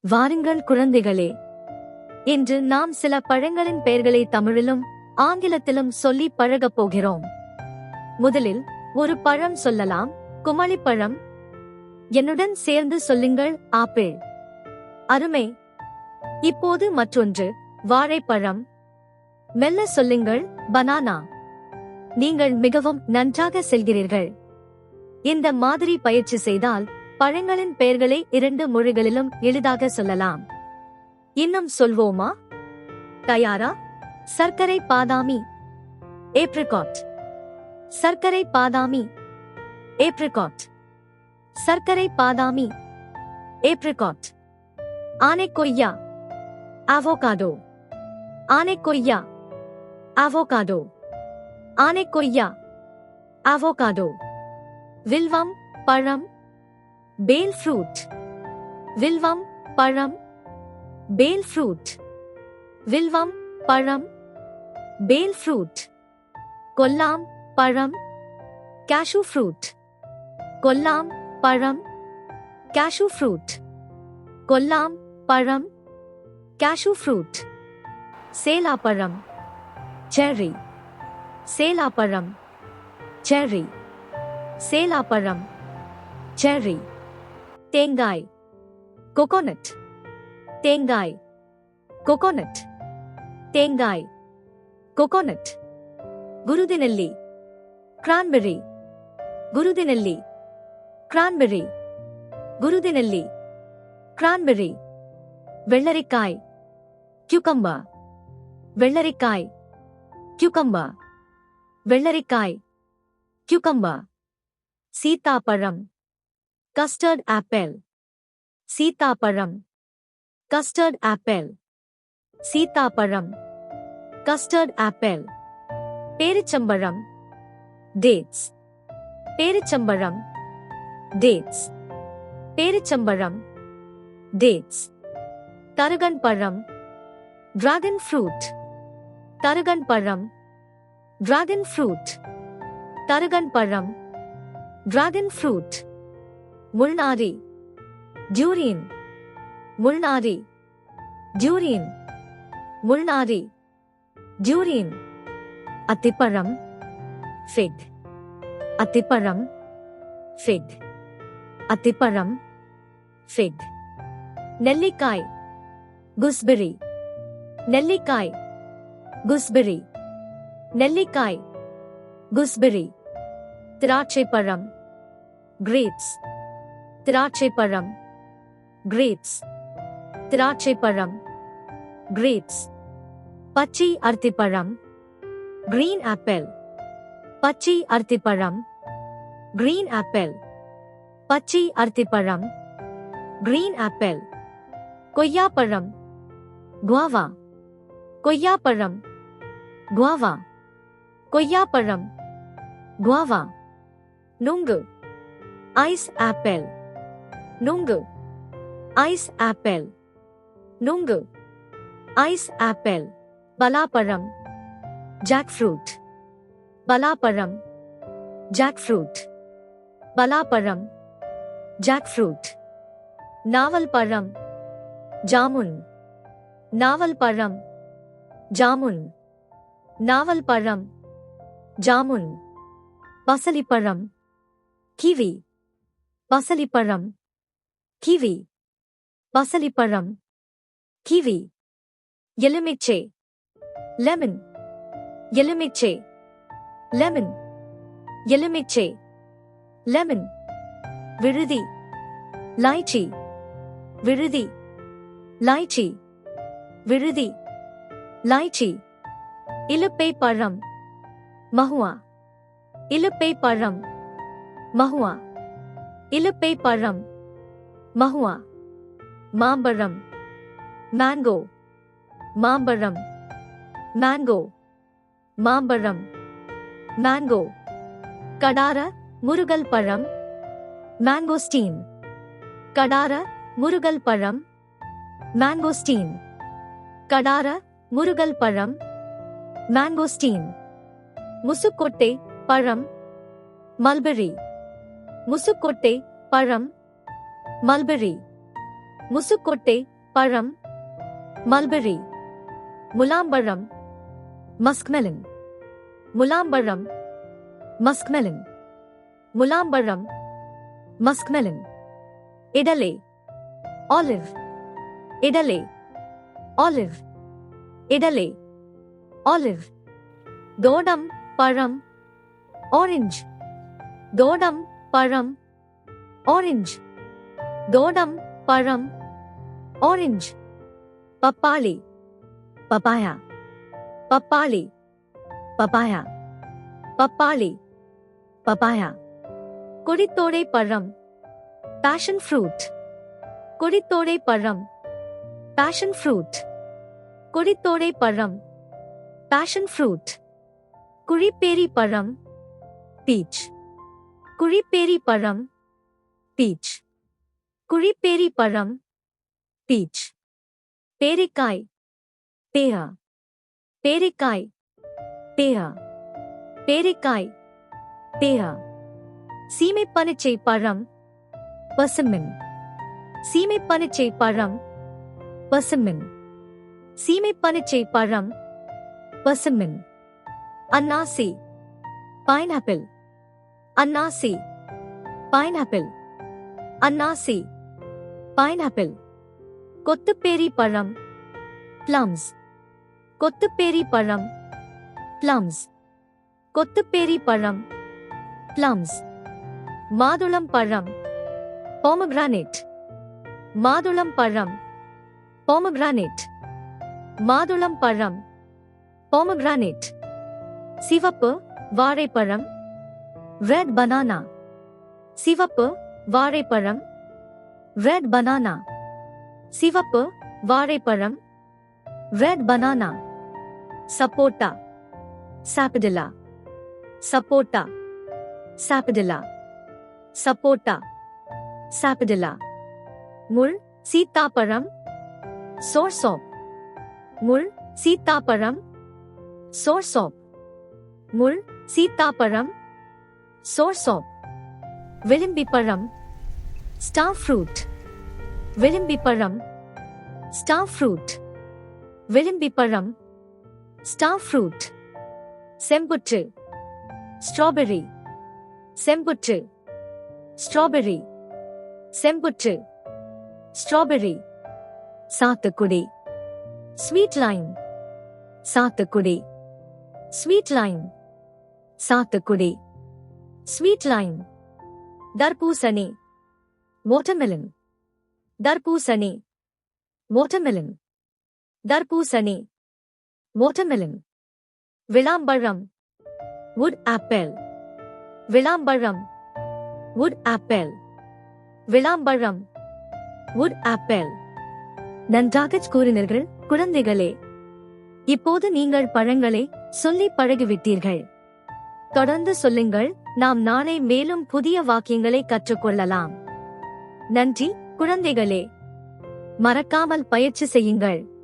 வாருங்கள் குழந்தைகளே. இன்று நாம் சில பழங்களின் பெயர்களை தமிழிலும் ஆங்கிலத்திலும் சொல்லி பழகப் போகிறோம். முதலில் ஒரு பழம் சொல்லலாம். குமளிப்பழம். என்னுடன் சேர்ந்து சொல்லுங்கள் ஆப்பிள். அருமை. இப்போது மற்றொன்று வாழைப்பழம். மெல்ல சொல்லுங்கள் பனானா. நீங்கள் மிகவும் நன்றாக செல்கிறீர்கள். இந்த மாதிரி பயிற்சி செய்தால் பழங்களின் பெயர்களை இரண்டு மொழிகளிலும் எளிதாக சொல்லலாம். இன்னும் சொல்வோமா? தயாரா? சர்க்கரை பாதாமி. ஏப்ரிகாட் சர்க்கரை பாதாமி. ஏப்ரிகாட் சர்க்கரை பாதாமி. ஏப்ரிகாட் ஆனைக்கொய்யா அவோகாடோ ஆனைக்கொய்யா அவோகாடோ ஆனைக்கொய்யா அவோகாடோ வில்வம் பழம் பேல் ஃப்ரூட் வில்வம் பழம். பேல் ஃப்ரூட் வில்வம் பழம். பேல் ஃப்ரூட் கொல்லாம் பழம். கேஷு ஃப்ரூட் கொல்லாம் பழம். கேஷு ஃப்ரூட் கொல்லாம் பழம். கேஷு ஃப்ரூட் சேலாப்பழம். செர்ரி சேலாப்பழம். செர்ரி சேலாப்பழம். செர்ரி தேங்காய். கோகோனட் தேங்காய். கோகோனட் தேங்காய். கோகோனட் குருதினெல்லி கிரான்பெரி குருதினெல்லி கிரான்பெரி குருதினெல்லி கிரான்பெரி வெள்ளரிக்காய். கியூகம்பா வெள்ளரிக்காய். கியூகம்பா வெள்ளரிக்காய். கியூகம்பா சீத்தாப்பழம். कस्टर्ड एप्पल सीतापरम कस्टर्ड एप्पल सीतापरम कस्टर्ड एप्पल पेरचंबरम डेट्स पेरचंबरम डेट्स पेरचंबरम डेट्स तरगन परम ड्रैगन फ्रूट तरगन परम ड्रैगन फ्रूट तरगन परम ड्रैगन फ्रूट मुलनारी ड्यूरीन मुलनारी ड्यूरीन मुलनारी ड्यूरीन अतिपरम फिग अतिपरम फिग अतिपरम फिग नेल्लिकाय गुस्बेरी नेल्लिकाय गुस्बेरी नेल्लिकाय गुस्बेरी तिराक्षेपरम ग्रेप्स तिराचे परम ग्रेप्स तिराचे परम ग्रेप्स पच्ची अर्तिपरम ग्रीन एप्पल पची अर्तिपरम ग्रीन एप्पल पची अर्तिपरम ग्रीन एप्पल कोय्यापरम गुआवा कोय्यापरम गुआवा कोय्यापरम गुआवा नुंग आइस एप्पल நுங்கு. ஐஸ் ஆப்பிள் நுங்கு. ஐஸ் ஆப்பிள் பலாப்பழம். ஜாக்ஃப்ரூட் பலாப்பழம். ஜாக்ஃப்ரூட் பலாப்பழம். ஜாக்ஃப்ரூட் நாவல் பழம் ஜாமுன். நாவல் பழம் ஜாமுன். நாவல் பழம் ஜாமுன். பசலிப்பழம். கிவி. பசலிப்பழம். கிவி பசலிப்பழம் கிவி எலுமிச்சை லெமன் எலுமிச்சை லெமன் எலுமிச்சை லெமன் விழுதி லாய்ச்சி விழுதி லாய்ச்சி விழுதி லாய்ச்சி இலுப்பை பழம் மஹுவா இலுப்பை பழம் மஹுவா இலுப்பை பழம் மஹுவா மாம்பழம் மேங்கோ மாம்பழம் மேங்கோ மாம்பழம் மேங்கோ கடார முருகல் பழம் மேங்கோஸ்டீன் கடார முருகல் பழம் மேங்கோஸ்டீன் கடார முருகல் பழம் மேங்கோஸ்டீன் முசுக்கொட்டை பழம் மல்பெரி முசுக்கொட்டை பழம் மல்பெரி. முசுக்கொட்டை பழம். மல்பெரி. முலாம்பழம். மஸ்க்மெலன். முலாம்பழம். மஸ்க்மெலன். முலாம்பழம். மஸ்க்மெலன். இடலே. ஆலிவ். இடலே. ஆலிவ். இடலே. ஆலிவ். தோடம் பழம். ஆரஞ்சு. தோடம் பழம். ஆரஞ்சு. தோடம் பழம் ஆரஞ்சு பப்பாளி பப்பாயா பப்பாளி பப்பாயா பப்பாளி பப்பாயா கொடித்தோடை பழம் பேஷன் ஃப்ரூட் கொடித்தோடை பழம் பேஷன் ஃப்ரூட் கொடித்தோடை பழம் பேஷன் ஃப்ரூட் குழிப்பேரி பழம் பீச் कुरी पेरी परम पीच पेरिकाई पेहा पेरिकाई पेहा पेरिकाई पेहा सीमे पनचे परम पसमिन सीमे पनचे परम पसमिन सीमे पनचे परम पसमिन अनासी पाइनएप्पल अनासी पाइनएप्पल अनासी பைனாப்பிள். கொத்துப்பேரி பழம். பிளம்ஸ். கொத்துப்பேரி பழம். பிளம்ஸ். கொத்துப்பேரி பழம். பிளம்ஸ். மாதுளம் பழம். போமகிரானேட் மாதுளம் பழம். போமகிரானேட் மாதுளம் பழம். போமகிரானேட் சிவப்பு வாழைப்பழம். ரெட் பனானா சிவப்பு வாழைப்பழம். ரெட் பனானா சிவப்பு வாழைப்பழம் ரெட் பனானா சப்போட்டா சாப்பிடலா சப்போட்டா சாப்பிடலா சப்போட்டா சாப்பிடலா முள் சீத்தாப்பழம் சோர்சோப் முள் சீத்தாப்பழம் சோர்சோப் முள் சீத்தாப்பழம் சோர்சோப் விளிம்பிப்பழம் ஸ்டார் ஃப்ரூட் விளிம்பிப்பழம் ஸ்டார் ஃப்ரூட் விளிம்பிப்பழம் ஸ்டார் ஃப்ரூட் செம்புற்று. ஸ்ட்ராபெரி செம்புற்று. ஸ்ட்ராபெரி செம்புற்று. ஸ்ட்ராபெரி சாத்துக்குடி. ஸ்வீட் லைன் சாத்துக்குடி. ஸ்வீட் லைன் சாத்துக்குடி. ஸ்வீட் லைன் தர்பூசணி. வாட்டர்மெலன் தர்பூசணி. வாட்டர்மெலன். தர்பூசணி. வாட்டர்மெலன். விளாம்பழம். வுட் ஆப்பிள் விளாம்பழம். வுட் ஆப்பிள் விளாம்பழம். வுட் ஆப்பிள் நன்றாக கூறினர்கள் குழந்தைகளே. இப்போது நீங்கள் பழங்களை சொல்லி பழகிவிட்டீர்கள். தொடர்ந்து சொல்லுங்கள் நாம் நாளை மேலும் புதிய வாக்கியங்களை கற்றுக்கொள்ளலாம். நன்றி. குழந்தைகளே மறக்காமல் பயிற்சி செய்யுங்கள்.